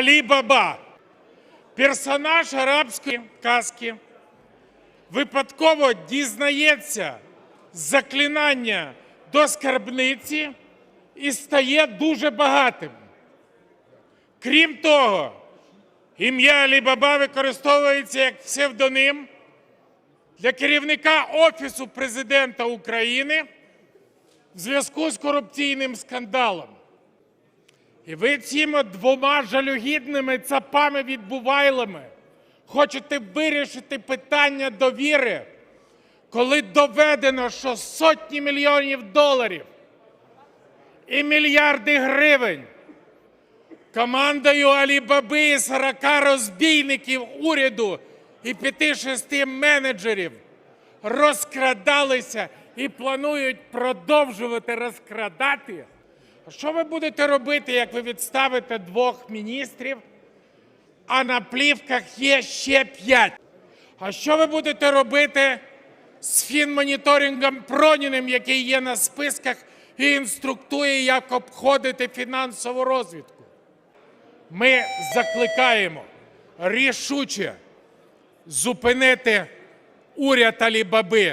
Алі Баба, персонаж арабської казки, випадково дізнається заклинання до скарбниці і стає дуже багатим. Крім того, ім'я Алі Баба використовується як псевдоним для керівника Офісу президента України в зв'язку з корупційним скандалом. І ви цими двома жалюгідними цапами відбувайлами хочете вирішити питання довіри, коли доведено, що сотні мільйонів доларів і мільярди гривень командою Алібаби і 40 розбійників уряду і 5-6 менеджерів розкрадалися і планують продовжувати розкрадати. Що ви будете робити, як ви відставите двох міністрів, а на плівках є ще п'ять? А що ви будете робити з фінмоніторингом Проніним, який є на списках і інструктує, як обходити фінансову розвідку? Ми закликаємо рішуче зупинити уряд Алібаби.